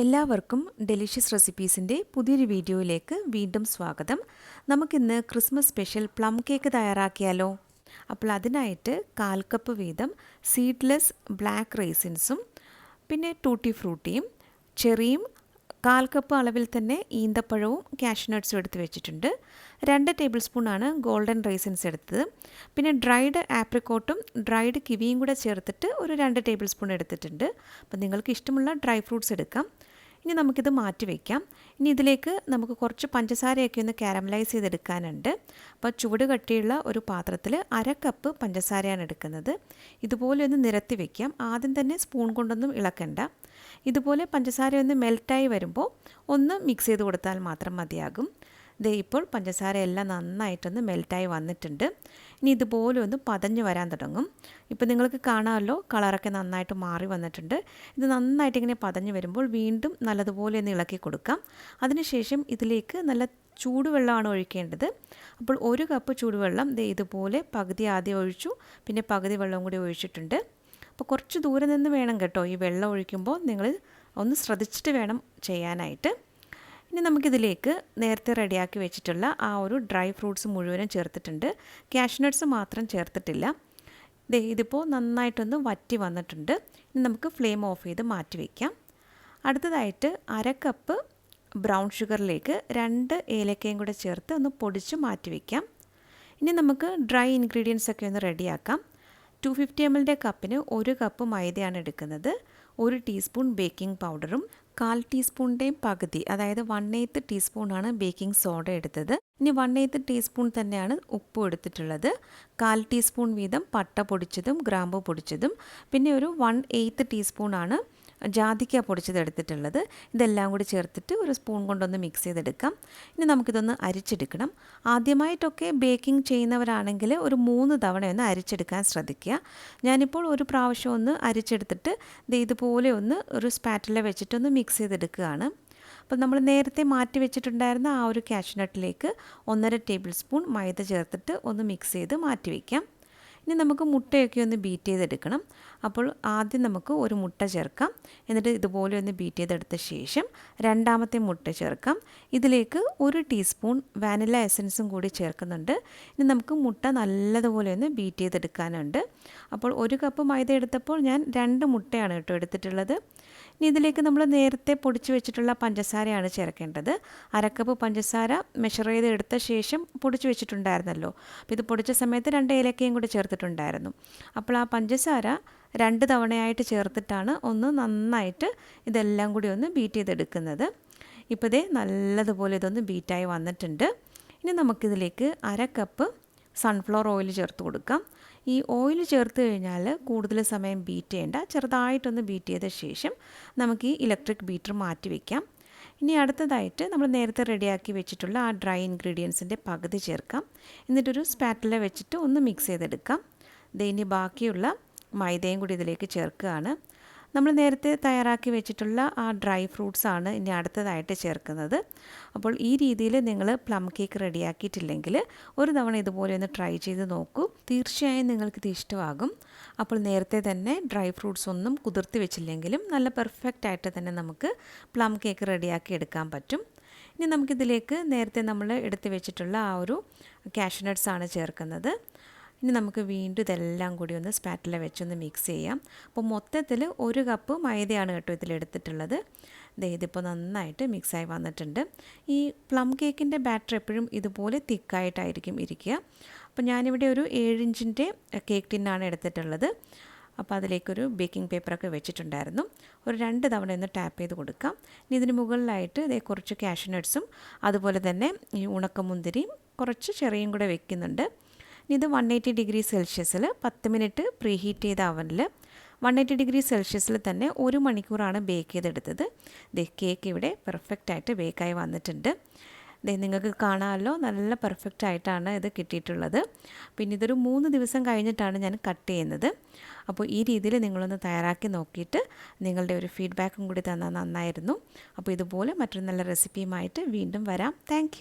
എല്ലാവർക്കും ഡെലിഷ്യസ് റെസിപ്പീസിന്റെ പുതിയൊരു വീഡിയോയിലേക്ക് വീണ്ടും സ്വാഗതം. നമുക്കിന്ന് ക്രിസ്മസ് സ്പെഷ്യൽ പ്ലം കേക്ക് തയ്യാറാക്കിയാലോ? അപ്പോൾ അതിനായിട്ട് കാൽ കപ്പ് വീതം സീഡ്ലെസ് ബ്ലാക്ക് റേസിൻസും പിന്നെ ടൂട്ടി ഫ്രൂട്ടിയും ചെറിയും കാൽ കപ്പ് അളവിൽ തന്നെ ഈന്തപ്പഴവും കാഷ്നട്ട്സും എടുത്ത് വെച്ചിട്ടുണ്ട്. രണ്ട് ടേബിൾ സ്പൂണാണ് ഗോൾഡൻ റൈസിൻസ് എടുത്തത്. പിന്നെ ഡ്രൈഡ് ആപ്രിക്കോട്ടും ഡ്രൈഡ് കിവിയും കൂടെ ചേർത്തിട്ട് ഒരു രണ്ട് ടേബിൾ സ്പൂൺ എടുത്തിട്ടുണ്ട്. അപ്പോൾ നിങ്ങൾക്ക് ഇഷ്ടമുള്ള ഡ്രൈ ഫ്രൂട്ട്സ് എടുക്കാം. ഇനി നമുക്കിത് മാറ്റി വയ്ക്കാം ഇനി ഇതിലേക്ക് നമുക്ക് കുറച്ച് പഞ്ചസാരയൊക്കെ ഒന്ന് കാരമലൈസ് ചെയ്തെടുക്കാനുണ്ട്. അപ്പോൾ ചുവട് കട്ടിയുള്ള ഒരു പാത്രത്തിൽ അര കപ്പ് പഞ്ചസാരയാണ് എടുക്കുന്നത്. ഇതുപോലെ ഒന്ന് നിരത്തി വയ്ക്കാം ആദ്യം തന്നെ സ്പൂൺ കൊണ്ടൊന്നും ഇളക്കണ്ട. ഇതുപോലെ പഞ്ചസാര ഒന്ന് മെൽറ്റായി വരുമ്പോൾ ഒന്ന് മിക്സ് ചെയ്ത് കൊടുത്താൽ മാത്രം മതിയാകും. ദേ ഇപ്പോൾ പഞ്ചസാര എല്ലാം നന്നായിട്ടൊന്ന് മെൽറ്റായി വന്നിട്ടുണ്ട്. ഇനി ഇതുപോലെ ഒന്ന് പതഞ്ഞ് വരാൻ തുടങ്ങും. ഇപ്പോൾ നിങ്ങൾക്ക് കാണാമല്ലോ കളറൊക്കെ നന്നായിട്ട് മാറി വന്നിട്ടുണ്ട്. ഇത് നന്നായിട്ട് ഇങ്ങനെ പതഞ്ഞ് വരുമ്പോൾ വീണ്ടും നല്ലതുപോലെ ഒന്ന് ഇളക്കി കൊടുക്കാം. അതിനുശേഷം ഇതിലേക്ക് നല്ല ചൂടുവെള്ളമാണ് ഒഴിക്കേണ്ടത്. അപ്പോൾ ഒരു കപ്പ് ചൂടുവെള്ളം ദേ ഇതുപോലെ പകുതി ആദ്യം ഒഴിച്ചു പിന്നെ പകുതി വെള്ളം കൂടി ഒഴിച്ചിട്ടുണ്ട്. അപ്പോൾ കുറച്ച് ദൂരെ നിന്ന് വേണം കേട്ടോ ഈ വെള്ളം ഒഴിക്കുമ്പോൾ നിങ്ങൾ ഒന്ന് ശ്രദ്ധിച്ചിട്ട് വേണം ചെയ്യാനായിട്ട്. ഇനി നമുക്കിതിലേക്ക് നേരത്തെ റെഡിയാക്കി വെച്ചിട്ടുള്ള ആ ഒരു ഡ്രൈ ഫ്രൂട്ട്സ് മുഴുവനും ചേർത്തിട്ടുണ്ട്. കാഷ്നട്ട്സ് മാത്രം ചേർത്തിട്ടില്ല. ദേ ഇതിപ്പോൾ നന്നായിട്ടൊന്ന് വറ്റി വന്നിട്ടുണ്ട്. ഇനി നമുക്ക് ഫ്ലെയിം ഓഫ് ചെയ്ത് മാറ്റി വയ്ക്കാം അടുത്തതായിട്ട് അര കപ്പ് ബ്രൗൺ ഷുഗറിലേക്ക് രണ്ട് ഏലക്കയും കൂടെ ചേർത്ത് ഒന്ന് പൊടിച്ച് മാറ്റി വയ്ക്കാം ഇനി നമുക്ക് ഡ്രൈ ഇൻഗ്രീഡിയൻസ് ഒക്കെ ഒന്ന് റെഡിയാക്കാം. ടു ഫിഫ്റ്റി എം എല്ലിന്റെ കപ്പിന് ഒരു കപ്പ് മൈദയാണ് എടുക്കുന്നത്. ഒരു ടീസ്പൂൺ ബേക്കിംഗ് പൗഡറും കാൽ ടീസ്പൂണിന്റെയും പകുതി അതായത് വൺ എയ്ത്ത് ടീസ്പൂണാണ് ബേക്കിംഗ് സോഡ എടുത്തത്. ഇനി വൺ എയ്ത്ത് ടീസ്പൂൺ തന്നെയാണ് ഉപ്പും എടുത്തിട്ടുള്ളത്. കാൽ ടീസ്പൂൺ വീതം പട്ട പൊടിച്ചതും ഗ്രാമ്പു പൊടിച്ചതും. പിന്നെ ഒരു വൺ എയ്ത്ത് ടീസ്പൂണാണ് ജാതിക്ക പൊടിച്ചത് എടുത്തിട്ടുള്ളത്. ഇതെല്ലാം കൂടി ചേർത്തിട്ട് ഒരു സ്പൂൺ കൊണ്ടൊന്ന് മിക്സ് ചെയ്തെടുക്കാം. ഇനി നമുക്കിതൊന്ന് അരിച്ചെടുക്കണം. ആദ്യമായിട്ടൊക്കെ ബേക്കിംഗ് ചെയ്യുന്നവരാണെങ്കിൽ ഒരു മൂന്ന് തവണ ഒന്ന് അരിച്ചെടുക്കാൻ ശ്രദ്ധിക്കുക. ഞാനിപ്പോൾ ഒരു പ്രാവശ്യം ഒന്ന് അരിച്ചെടുത്തിട്ട് ഇതുപോലെ ഒന്ന് ഒരു സ്പാറ്റില വെച്ചിട്ടൊന്ന് മിക്സ് ചെയ്തെടുക്കുകയാണ്. അപ്പോൾ നമ്മൾ നേരത്തെ മാറ്റി വെച്ചിട്ടുണ്ടായിരുന്ന ആ ഒരു കാഷ്നട്ടിലേക്ക് ഒന്നര ടേബിൾ സ്പൂൺ മൈദ ചേർത്തിട്ട് ഒന്ന് മിക്സ് ചെയ്ത് മാറ്റി വയ്ക്കാം ഇനി നമുക്ക് മുട്ടയൊക്കെ ഒന്ന് ബീറ്റ് ചെയ്തെടുക്കണം. അപ്പോൾ ആദ്യം നമുക്ക് ഒരു മുട്ട ചേർക്കാം. എന്നിട്ട് ഇതുപോലെ ഒന്ന് ബീറ്റ് ചെയ്തെടുത്ത ശേഷം രണ്ടാമത്തെ മുട്ട ചേർക്കാം. ഇതിലേക്ക് ഒരു ടീസ്പൂൺ വാനില എസൻസും കൂടി ചേർക്കുന്നുണ്ട്. ഇനി നമുക്ക് മുട്ട നല്ലതുപോലെ ഒന്ന് ബീറ്റ് ചെയ്തെടുക്കാനുണ്ട്. അപ്പോൾ ഒരു കപ്പ് മൈദ എടുത്തപ്പോൾ ഞാൻ രണ്ട് മുട്ടയാണ് കേട്ടോ എടുത്തിട്ടുള്ളത്. ഇനി ഇതിലേക്ക് നമ്മൾ നേരത്തെ പൊടിച്ച് വെച്ചിട്ടുള്ള പഞ്ചസാരയാണ് ചേർക്കേണ്ടത്. അരക്കപ്പ് പഞ്ചസാര മെഷർ ചെയ്ത് എടുത്ത ശേഷം പൊടിച്ച് വെച്ചിട്ടുണ്ടായിരുന്നല്ലോ. അപ്പോൾ ഇത് പൊടിച്ച സമയത്ത് രണ്ട് ഏലക്കയും കൂടി ചേർത്തിട്ടുണ്ടായിരുന്നു അപ്പോൾ ആ പഞ്ചസാര രണ്ട് തവണയായിട്ട് ചേർത്തിട്ടാണ് ഒന്ന് നന്നായിട്ട് ഇതെല്ലാം കൂടി ഒന്ന് ബീറ്റ് ചെയ്തെടുക്കുന്നത്. ഇപ്പോൾ ഇതേ നല്ലതുപോലെ ഇതൊന്ന് ബീറ്റായി വന്നിട്ടുണ്ട്. ഇനി നമുക്കിതിലേക്ക് അര കപ്പ് സൺഫ്ലവർ ഓയിൽ ചേർത്ത് കൊടുക്കാം. ഈ ഓയിൽ ചേർത്ത് കഴിഞ്ഞാൽ കൂടുതൽ സമയം ബീറ്റ് ചെയ്യേണ്ട ചെറുതായിട്ടൊന്ന് ബീറ്റ് ചെയ്ത ശേഷം നമുക്ക് ഈ ഇലക്ട്രിക് ബീറ്റർ മാറ്റി വയ്ക്കാം ഇനി അടുത്തതായിട്ട് നമ്മൾ നേരത്തെ റെഡിയാക്കി വെച്ചിട്ടുള്ള ആ ഡ്രൈ ഇൻഗ്രീഡിയൻസിന്റെ പകുതി ചേർക്കാം. എന്നിട്ടൊരു സ്പാറ്റില വെച്ചിട്ട് ഒന്ന് മിക്സ് ചെയ്തെടുക്കാം. ഇനി ബാക്കിയുള്ള മൈദയും കൂടി ഇതിലേക്ക് ചേർക്കുകയാണ്. നമ്മൾ നേരത്തെ തയ്യാറാക്കി വെച്ചിട്ടുള്ള ആ ഡ്രൈ ഫ്രൂട്ട്സ് ആണ് ഇനി അടുത്തതായിട്ട് ചേർക്കുന്നത്. അപ്പോൾ ഈ രീതിയിൽ നിങ്ങൾ പ്ലം കേക്ക് റെഡിയാക്കിയിട്ടില്ലെങ്കിൽ ഒരു തവണ ഇതുപോലെ ഒന്ന് ട്രൈ ചെയ്ത് നോക്കൂ. തീർച്ചയായും നിങ്ങൾക്കിത് ഇഷ്ടമാകും. അപ്പോൾ നേരത്തെ തന്നെ ഡ്രൈ ഫ്രൂട്ട്സ് ഒന്നും കുതിർത്തി വെച്ചില്ലെങ്കിലും നല്ല പെർഫെക്റ്റ് ആയിട്ട് തന്നെ നമുക്ക് പ്ലം കേക്ക് റെഡിയാക്കി എടുക്കാൻ പറ്റും. ഇനി നമുക്കിതിലേക്ക് നേരത്തെ നമ്മൾ എടുത്തു വെച്ചിട്ടുള്ള ആ ഒരു കാഷ്നട്ട്സ് ആണ് ചേർക്കുന്നത്. ഇനി നമുക്ക് വീണ്ടും ഇതെല്ലാം കൂടി ഒന്ന് സ്പാറ്റില വെച്ചൊന്ന് മിക്സ് ചെയ്യാം. അപ്പോൾ മൊത്തത്തിൽ ഒരു കപ്പ് മൈദയാണ് കേട്ടോ ഇതിലെടുത്തിട്ടുള്ളത് ഇതിപ്പോൾ നന്നായിട്ട് മിക്സായി വന്നിട്ടുണ്ട്. ഈ പ്ലം കേക്കിന്റെ ബാറ്റർ എപ്പോഴും ഇതുപോലെ തിക്കായിട്ടായിരിക്കും ഇരിക്കുക. അപ്പോൾ ഞാനിവിടെ ഒരു ഏഴിഞ്ചിന്റെ കേക്ക് ടിന്നാണ് എടുത്തിട്ടുള്ളത്. അപ്പോൾ അതിലേക്കൊരു ബേക്കിംഗ് പേപ്പറൊക്കെ വെച്ചിട്ടുണ്ടായിരുന്നു. ഒരു രണ്ട് തവണ ഒന്ന് ടാപ്പ് ചെയ്ത് കൊടുക്കാം. ഇനി ഇതിന് മുകളിലായിട്ട് ഇതേ കുറച്ച് കാഷ്നട്ട്സും അതുപോലെ തന്നെ ഈ ഉണക്കമുന്തിരിയും കുറച്ച് ചെറിയും കൂടെ വെക്കുന്നുണ്ട്. ഇത് വൺ എയ്റ്റി ഡിഗ്രി സെൽഷ്യസിൽ പത്ത് മിനിറ്റ് പ്രീ ഹീറ്റ് ചെയ്ത അവനിൽ വൺ എയ്റ്റി ഡിഗ്രി സെൽഷ്യസിൽ തന്നെ ഒരു മണിക്കൂറാണ് ബേക്ക് ചെയ്തെടുത്തത്. ദേ കേക്ക് ഇവിടെ പെർഫെക്റ്റ് ആയിട്ട് ബേക്കായി വന്നിട്ടുണ്ട്. ദേ നിങ്ങൾക്ക് കാണാമല്ലോ നല്ല പെർഫെക്റ്റ് ആയിട്ടാണ് ഇത് കിട്ടിയിട്ടുള്ളത്. പിന്നെ ഇതൊരു മൂന്ന് ദിവസം കഴിഞ്ഞിട്ടാണ് ഞാൻ കട്ട് ചെയ്യുന്നത്. അപ്പോൾ ഈ രീതിയിൽ നിങ്ങളൊന്ന് തയ്യാറാക്കി നോക്കിയിട്ട് നിങ്ങളുടെ ഒരു ഫീഡ്ബാക്കും കൂടി തന്നാൽ നന്നായിരുന്നു. അപ്പോൾ ഇതുപോലെ മറ്റൊരു നല്ല റെസിപ്പിയുമായിട്ട് വീണ്ടും വരാം. താങ്ക്